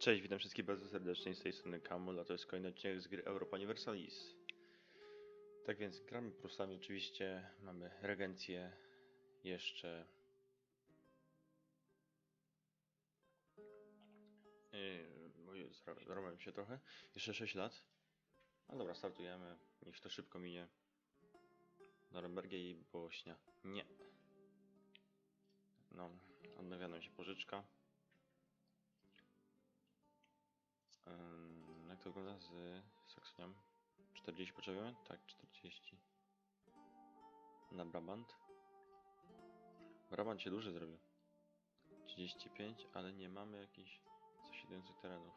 Cześć, witam wszystkich bardzo serdecznie z tej strony Kamul, a to jest kolejny odcinek z gry Europa Universalis. Tak więc gramy plusami oczywiście, mamy regencję jeszcze... Yy, Zarąbałem się trochę. Jeszcze 6 lat. No dobra, startujemy. Niech to szybko minie. Norymbergia i Bośnia. Nie. No, odnawiana się pożyczka. Ym, jak to wygląda z Saksonią? 40 potrzebujemy? Tak, 40. Na Brabant. Brabant się duży zrobił. 35, ale nie mamy jakichś zasiedlujących terenów.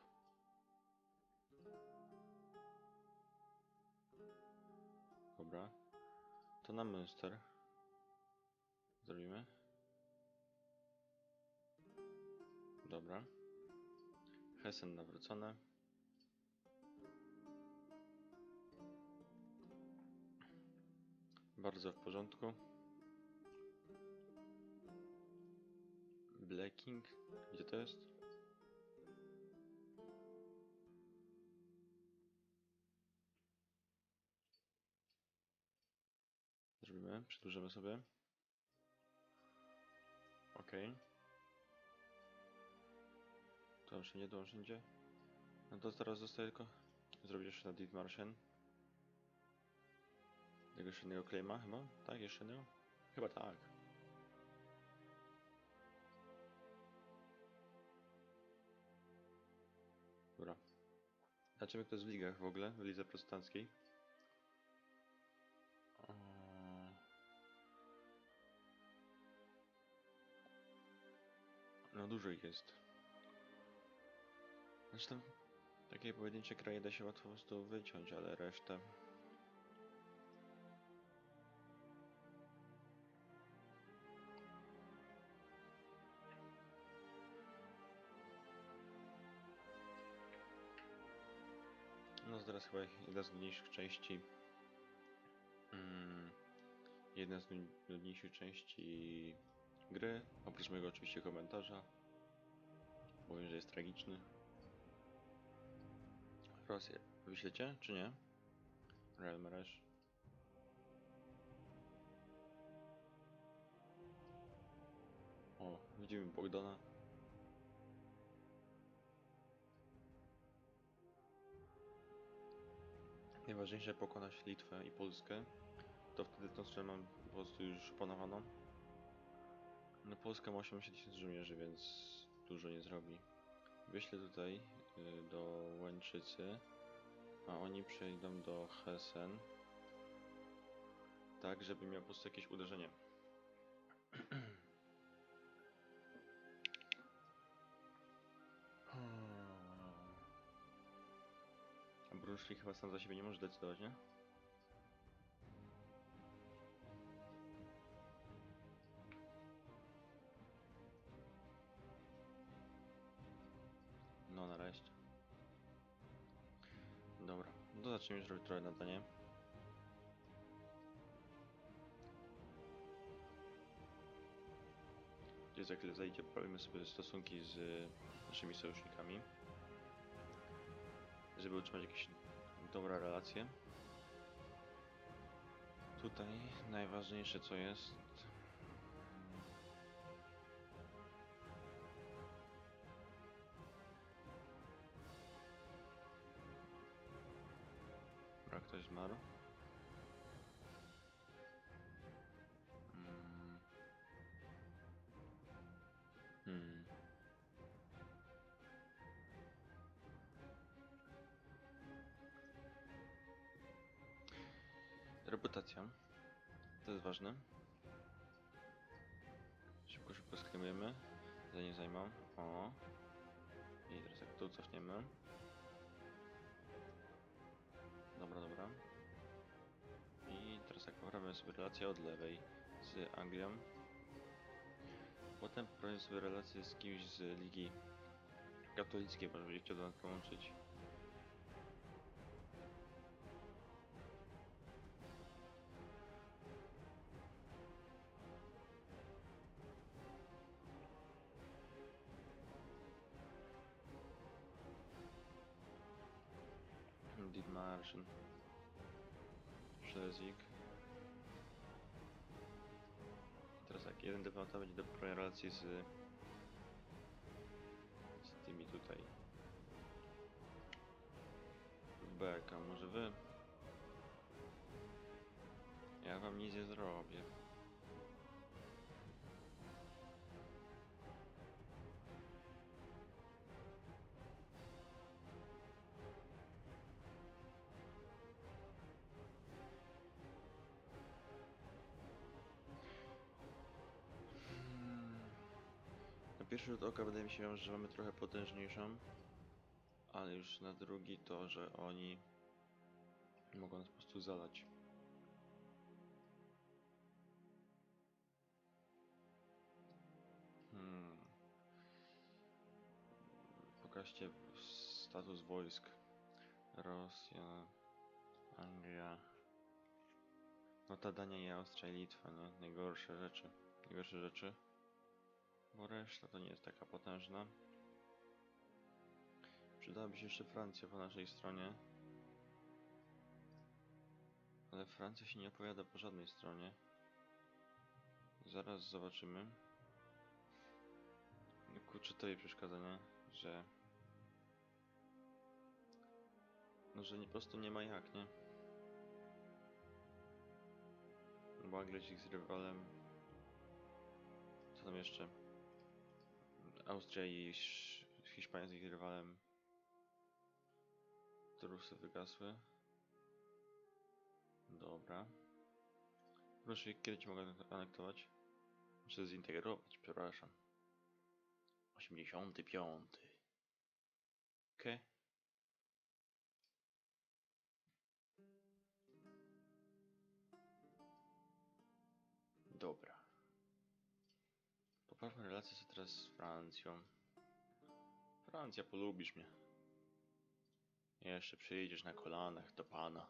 Dobra. To na Münster. Zrobimy. Dobra. Hessen nawrócone. Bardzo w porządku. Blacking. Gdzie to jest? Zrobimy, przedłużymy sobie. Okej. To już nie, to już nie. No to teraz zostaje tylko zrobić jeszcze na Dithmarschen. Tego jeszcze jednego claima chyba? Tak, jeszcze jednego? Chyba tak. Dobra. Zobaczymy kto jest w ligach w ogóle, w lidze protestanckiej. O... No dużo ich jest. Tam takie pojedyncze kraje da się łatwo po prostu wyciąć, ale resztę... No teraz chyba jedna z nudniejszych części. Mm, jedna z nu- nudniejszych części gry, oprócz mojego oczywiście komentarza. Powiem, że jest tragiczny. Rosję wyślecie, czy nie? Real Maresz. O, widzimy Bogdana. Najważniejsze pokonać Litwę i Polskę. To wtedy tą stronę mam po prostu już opanowaną. No Polska ma 80 tysięcy żołnierzy, więc dużo nie zrobi. Wyślę tutaj do Łęczycy, a oni przejdą do Hessen. Tak, żeby miał po prostu jakieś uderzenie. A Brunswick chyba sam za siebie nie może decydować, nie? No to zacznijmy robić trochę nadanie. Gdzie za chwilę zajdzie, poprawimy sobie stosunki z naszymi sojusznikami. Żeby utrzymać jakieś dobre relacje. Tutaj najważniejsze co jest... ktoś zmarł. Mm. Hmm. Reputacja. To jest ważne. Szybko, szybko skrimujemy. Zanim zajmą. O. I teraz jak tu cofniemy. Mamy sobie relację od lewej z Anglią. Potem prowadził sobie relację z kimś z Ligi Katolickiej, może będzie chciał do nas połączyć. Did Martian. Jeden dyplomata będzie do relacji z... z tymi tutaj. Beka, może wy? Ja wam nic nie zrobię. Pierwszy rzut oka wydaje mi się, że mamy trochę potężniejszą, ale już na drugi to, że oni mogą nas po prostu zalać. Hmm. Pokażcie status wojsk. Rosja, Anglia. No ta Dania i Austria i Litwa, nie? Najgorsze rzeczy. Najgorsze rzeczy. Bo reszta to nie jest taka potężna. Przydałaby się jeszcze Francja po naszej stronie. Ale Francja się nie opowiada po żadnej stronie. Zaraz zobaczymy. No kurczę, to jej przeszkadza, nie? Że... No, że nie, po prostu nie ma jak, nie? Bo Anglecik z rywalem... Co tam jeszcze? Austria i Hiszpania z ich rywalem. Trusy wygasły. Dobra. Proszę, kiedy ci mogę anektować? Muszę zintegrować, przepraszam. 85. Okej. Dobra. Poprawmy relacje sobie teraz z Francją. Francja, polubisz mnie. Jeszcze przyjdziesz na kolanach do pana.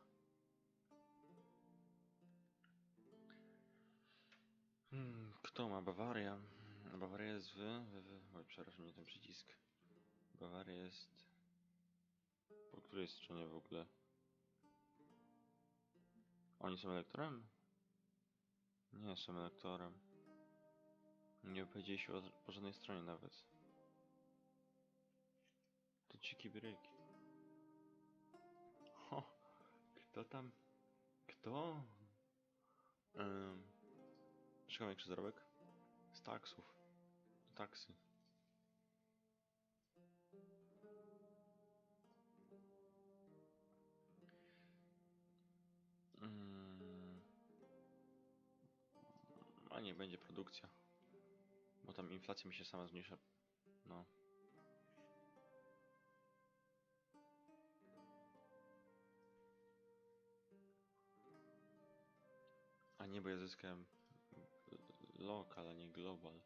Hmm, kto ma? Bawaria. Bawaria jest w... w, w oj, przepraszam, nie ten przycisk. Bawaria jest... Po której stronie w ogóle? Oni są elektorem? Nie są elektorem. Nie powiedzieli się o, po żadnej stronie nawet. To ciki bryki. Ho! Kto tam? Kto? Um, Szukam jak zarobek? Z taksów. Taksy. Mm. A nie, będzie produkcja. Tam inflacja mi się sama zmniejsza. No. A nie, bo ja zyskałem lokal, a nie global.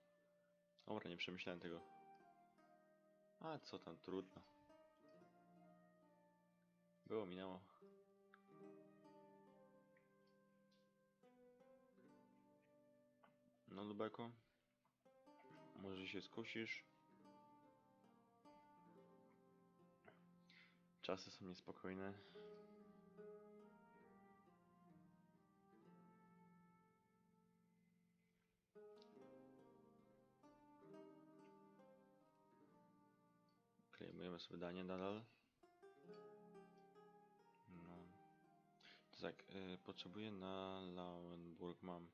Dobra, nie przemyślałem tego. A co tam, trudno. Było, minęło. No, Lubeko. Może się skusisz. Czasy są niespokojne. Klejmujemy sobie danie nadal. No. To tak, y, potrzebuję na Lauenburg mam.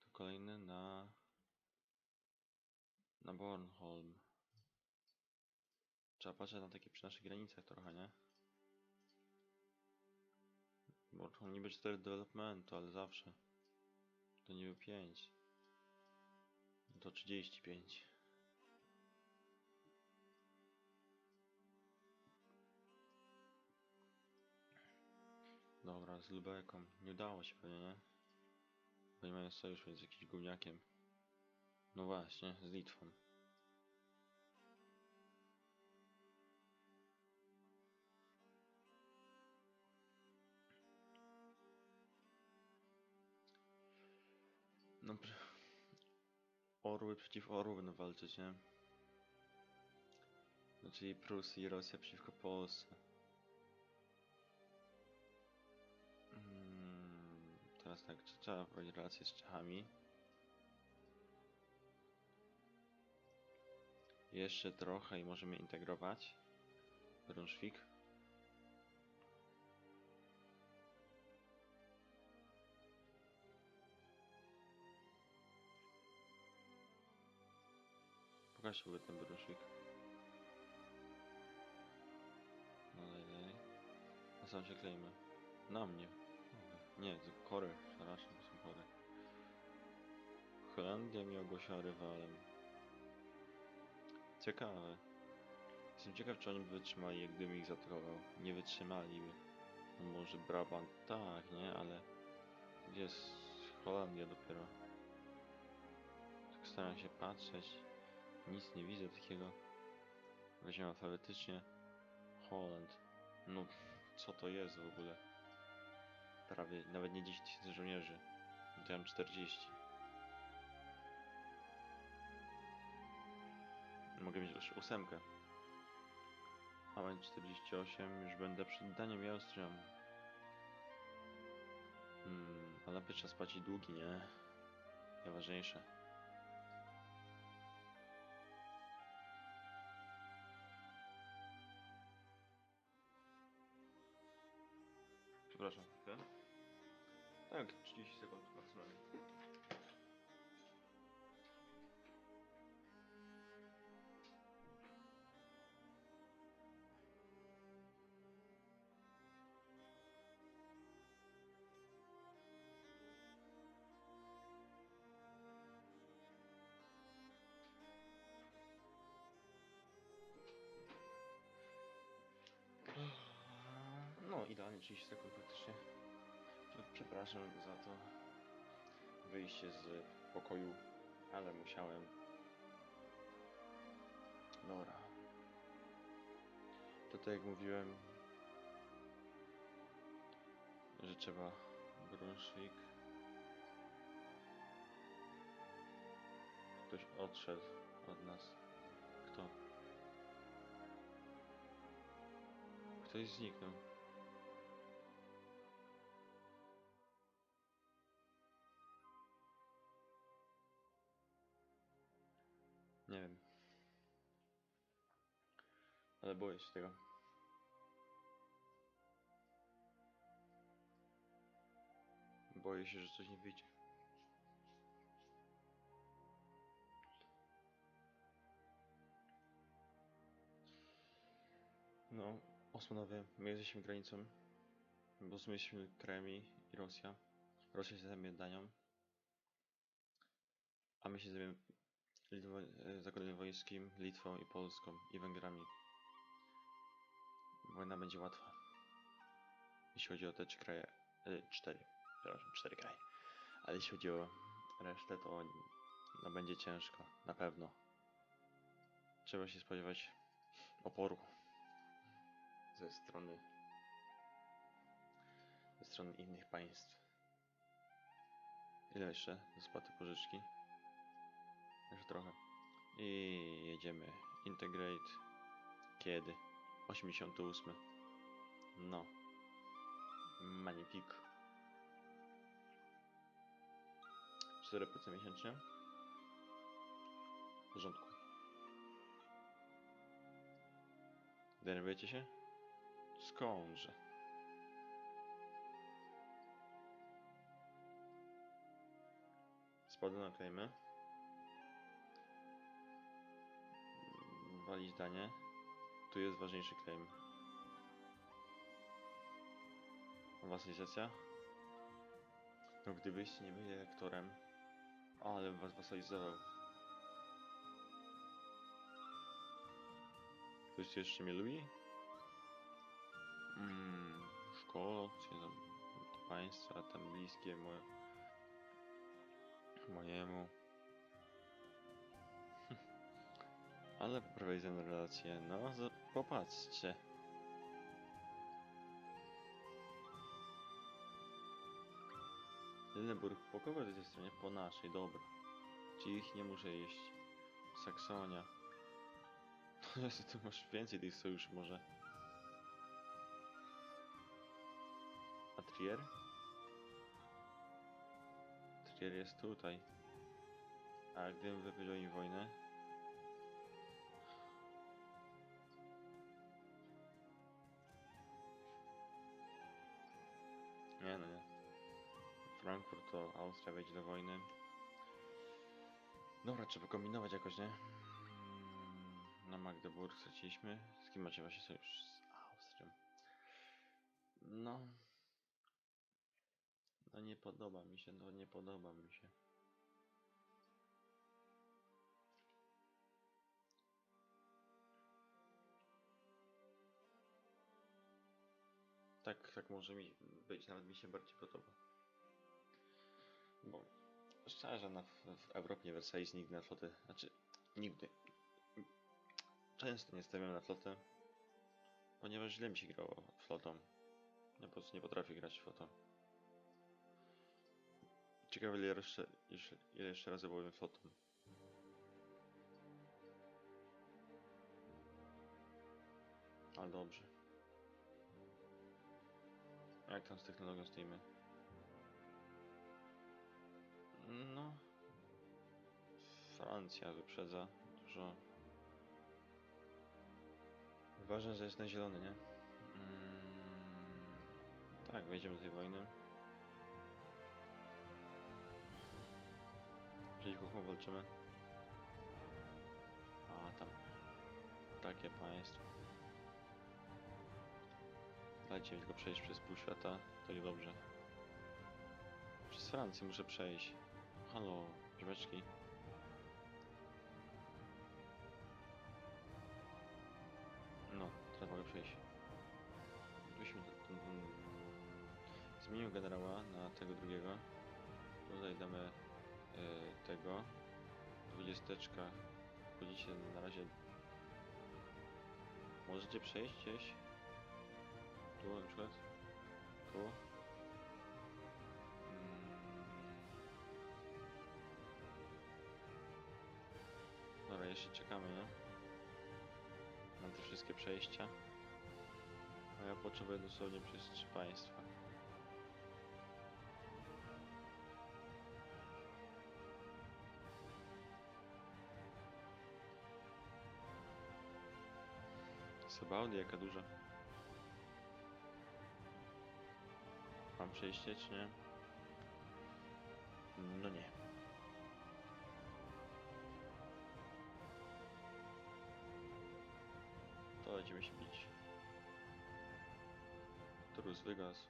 To kolejny na... Na Bornholm. Trzeba patrzeć na takie przy naszych granicach trochę, nie? Bornholm niby 4 developmentu, ale zawsze. To niby 5. To 35. Dobra, z Lubeką. Nie udało się pewnie, nie? Bo nie mają sojusz z jakimś gówniakiem. No właśnie, z Litwą. No, orły przeciw orły będą walczyć, nie? No, czyli Prusy i Rosja przeciwko Polsce. teraz tak, czy trzeba prowadzić relacje z Czechami? Jeszcze trochę i możemy integrować. Brunszwik. Pokaż sobie ten brunszwik. No daj. Na sam się klejmy. Na mnie. Nie, to kory. Przepraszam, są kory. Holandia mnie ogłosiła rywalem. Ciekawe. Jestem ciekaw, czy oni by wytrzymali, jak gdybym ich zaatakował. Nie wytrzymaliby. No może Brabant, tak, nie? Ale... Gdzie jest Holandia dopiero? Tak staram się patrzeć. Nic nie widzę takiego. Weźmiemy alfabetycznie. Holland. No, co to jest w ogóle? Prawie, nawet nie 10 tysięcy żołnierzy. No mam 40. Mogę mieć już ósemkę. A mam 48, już będę przed Danią i Austrią. Hmm, ale najpierw trzeba spłacić długi, nie? Najważniejsze. Przepraszam chwilkę. Tak, 30 sekund maksymalnie. No, idealnie 30 sekund praktycznie. Przepraszam za to wyjście z pokoju, ale musiałem. Dobra. To tak jak mówiłem, że trzeba Brunswick. Ktoś odszedł od nas. Kto? Ktoś zniknął. Nie wiem. Ale boję się tego. Boję się, że coś nie wyjdzie. No, Osmanowie, my jesteśmy granicą, bo sumie jesteśmy krajami i Rosja. Rosja się zajmie Danią, a my się zajmiemy Litwo, e, Zakładem Wojskim, Litwą i Polską i Węgrami. Wojna będzie łatwa. Jeśli chodzi o te trzy kraje, e, cztery, przepraszam, cztery kraje. Ale jeśli chodzi o resztę, to no, będzie ciężko, na pewno. Trzeba się spodziewać oporu ze strony ze strony innych państw. Ile jeszcze do spłaty pożyczki? Jeszcze trochę. I jedziemy. Integrate. Kiedy? 88. No. Magnifique. 4% miesięcznie. W porządku. Denerwujecie się? Skądże? Spody naklejmy. Walić danie. Tu jest ważniejszy claim. Wasalizacja. No gdybyście nie byli lektorem. Ale was wasalizował. Ktoś jeszcze mnie lubi? Mm, szkoła, czy tam państwa tam bliskie moje, mojemu. Ale poprawiaj ze mną relacje. No, z- popatrzcie. Lüneburg po kogo to jest stronie? Po naszej, dobra. Czyli ich nie muszę jeść. Saksonia. Jezu, tu masz więcej tych sojuszy może. A Trier? Sztyr jest tutaj. A gdybym wypowiedział im wojnę... to Austria wejdzie do wojny. Dobra, trzeba kombinować jakoś, nie? Mm, Na Magdeburg straciliśmy. Z kim macie właśnie sojusz? Z Austrią. No. No nie podoba mi się, no nie podoba mi się. Tak, tak może mi być, nawet mi się bardziej podoba. Bo szczerze, na, w, Europie wracali nigdy na flotę. Znaczy, nigdy. Często nie stawiam na flotę, ponieważ źle mi się grało flotą. Ja po prostu nie potrafię grać flotą. Ciekawe ile jeszcze, ile jeszcze razy byłem flotą. Ale dobrze. Jak tam z technologią stoimy? No. Francja wyprzedza dużo. Ważne, że jest na zielony, nie? Mm, tak, wejdziemy do tej wojny. Przeciwko walczymy? A, tam. Takie państwo. Dajcie mi tylko przejść przez pół świata, to niedobrze. Przez Francję muszę przejść. Halo, ziomeczki. No, teraz mogę przejść. Byśmy ten, ten. Zmienił generała na tego drugiego. Tutaj damy e, tego. Dwudziesteczka. Chodzicie na razie. Możecie przejść gdzieś? Tu na przykład? Tu? Jeszcze czekamy, nie? Na te wszystkie przejścia. A ja potrzebuję dosłownie przez trzy państwa. Sebaudy, jaka duża. Mam przejście, czy nie? No nie. Wygasł.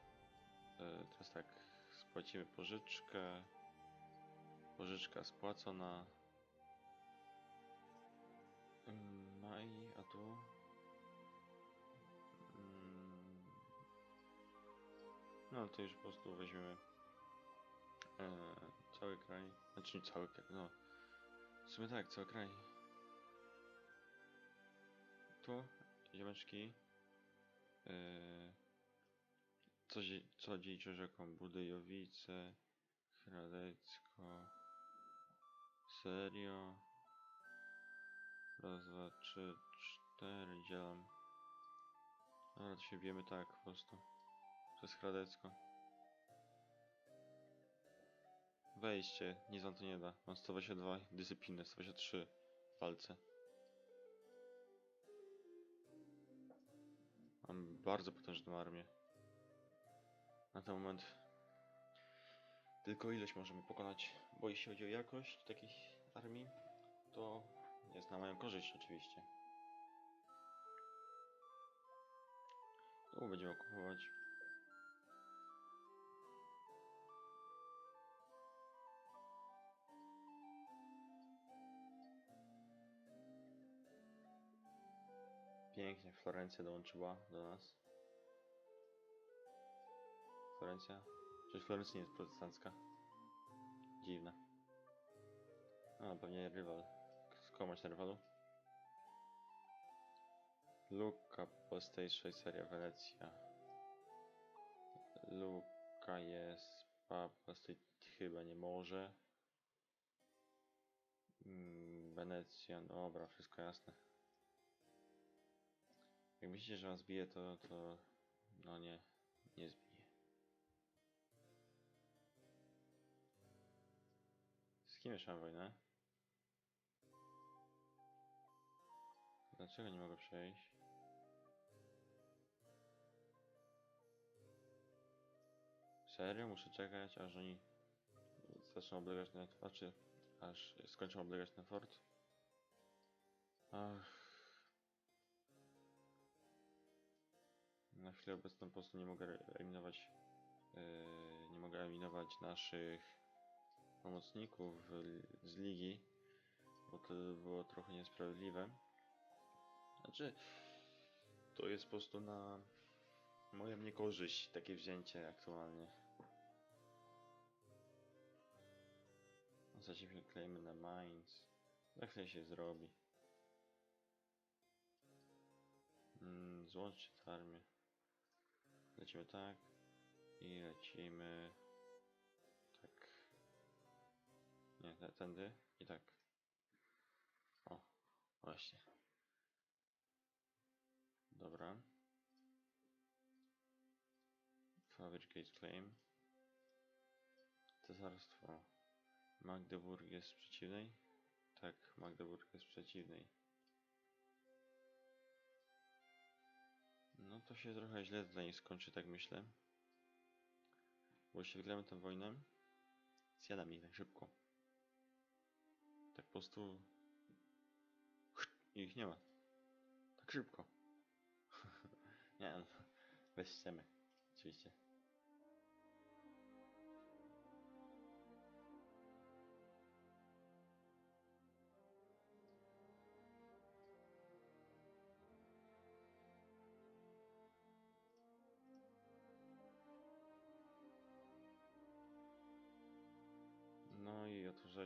E, teraz tak, spłacimy pożyczkę. Pożyczka spłacona. Maj, a tu? Mm. No to już po prostu weźmiemy e, cały kraj. Znaczy cały kraj, no. W sumie tak, cały kraj. Tu, ziomeczki. E, co, co dzieje rzeką? Budyjowice, Hradecko. Serio? Raz, dwa, trzy, cztery, dzielam. Dobra, to się bijemy tak po prostu. Przez Hradecko. Wejście, nic wam to nie da. Mam 122 dyscypliny, 123 w walce. Mam bardzo potężną armię. Na ten moment tylko ilość możemy pokonać, bo jeśli chodzi o jakość takiej armii, to jest na moją korzyść oczywiście. Tu będziemy okupować. Pięknie, Florencja dołączyła do nas. Florencja? Przecież Florencja nie jest protestancka. Dziwne. A, pewnie rywal. Masz na rywalu? Luka, Postage, Szwajcaria, Wenecja. Luka jest, State chyba nie może. Mm, Wenecja, dobra, wszystko jasne. Jak myślicie, że was zbije, to, to... No nie, nie zbije. Kim jeszcze mam wojnę? Dlaczego nie mogę przejść? Serio? Muszę czekać, aż oni zaczną oblegać ten, znaczy, aż skończą oblegać ten fort? Ach. Na chwilę obecną po prostu nie mogę eliminować, yy, nie mogę eliminować naszych pomocników z ligi, bo to było trochę niesprawiedliwe. Znaczy, to jest po prostu na moją niekorzyść takie wzięcie aktualnie. Zacznijmy klejmy na mines. Za chwilę się zrobi. Mm, złączcie tę armię. Lecimy tak. I lecimy... Nie, te- tędy. I tak. O, właśnie. Dobra. Fabricate claim. Cesarstwo. Magdeburg jest przeciwnej? Tak, Magdeburg jest przeciwnej. No to się trochę źle dla niej skończy, tak myślę. Bo jeśli wygramy tę wojnę, zjadam ich tak szybko. Prostu... Ich nie ma. Tak szybko. nie no, bez. Oczywiście.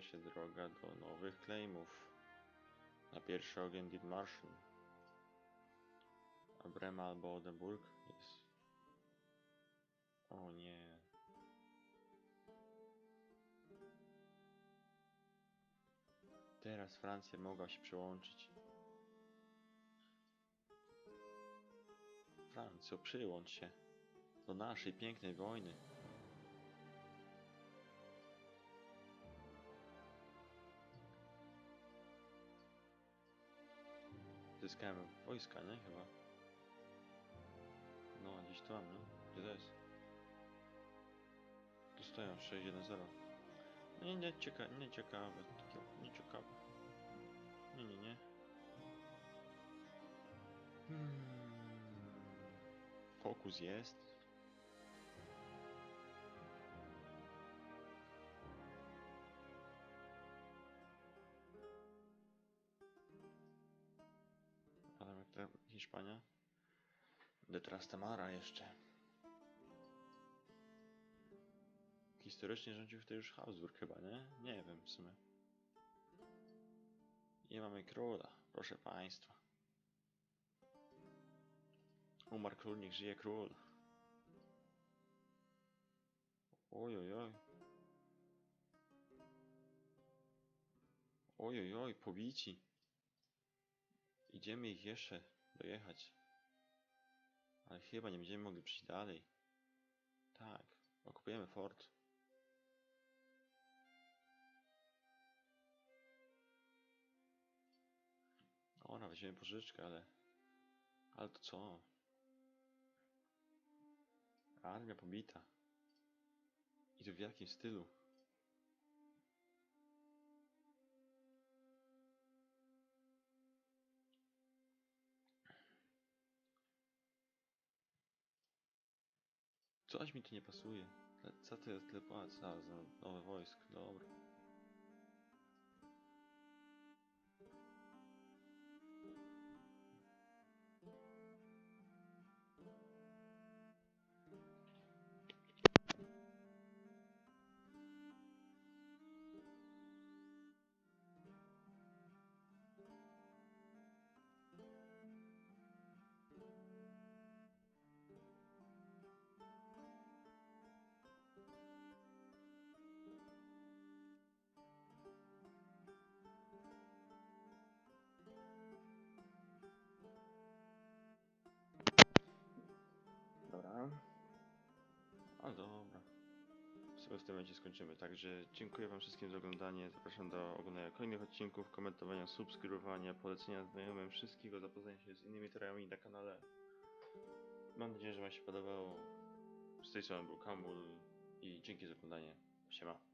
Się droga do nowych claimów. Na pierwszy ogień Dithmarschen. A Brema albo Odenburg jest... O nie. Teraz Francja mogła się przyłączyć. Francjo, przyłącz się do naszej pięknej wojny. Zyskałem wojska, nie? Chyba. No, gdzieś tu mam, nie? Gdzie to jest? Tu stoją 6-1-0. No nie, nie, cieka nie ciekawe. Nie ciekawe. Nie, nie, nie. Hmm. Fokus jest. De Trastamara jeszcze. Historycznie rządził wtedy już Habsburg chyba, nie? Nie wiem w sumie. I mamy króla, proszę państwa. Umarł król, niech żyje król. Oj, oj, oj. Oj, oj, oj, pobici. Idziemy ich jeszcze dojechać. Ale chyba nie będziemy mogli przyjść dalej. Tak, okupujemy fort. Ona, weźmiemy pożyczkę, ale... Ale to co? Armia pobita. I to w jakim stylu? Coś mi tu nie pasuje. Co jest tyle płac? A, za nowe wojsko, dobra. Dobra. A dobra. sobie w tym momencie skończymy. Także dziękuję Wam wszystkim za oglądanie. Zapraszam do oglądania kolejnych odcinków, komentowania, subskrybowania, polecenia znajomym, wszystkiego, zapoznania się z innymi tutorialami na kanale. Mam nadzieję, że Wam się podobało. Z tej strony był Kamul i dzięki za oglądanie. Siema.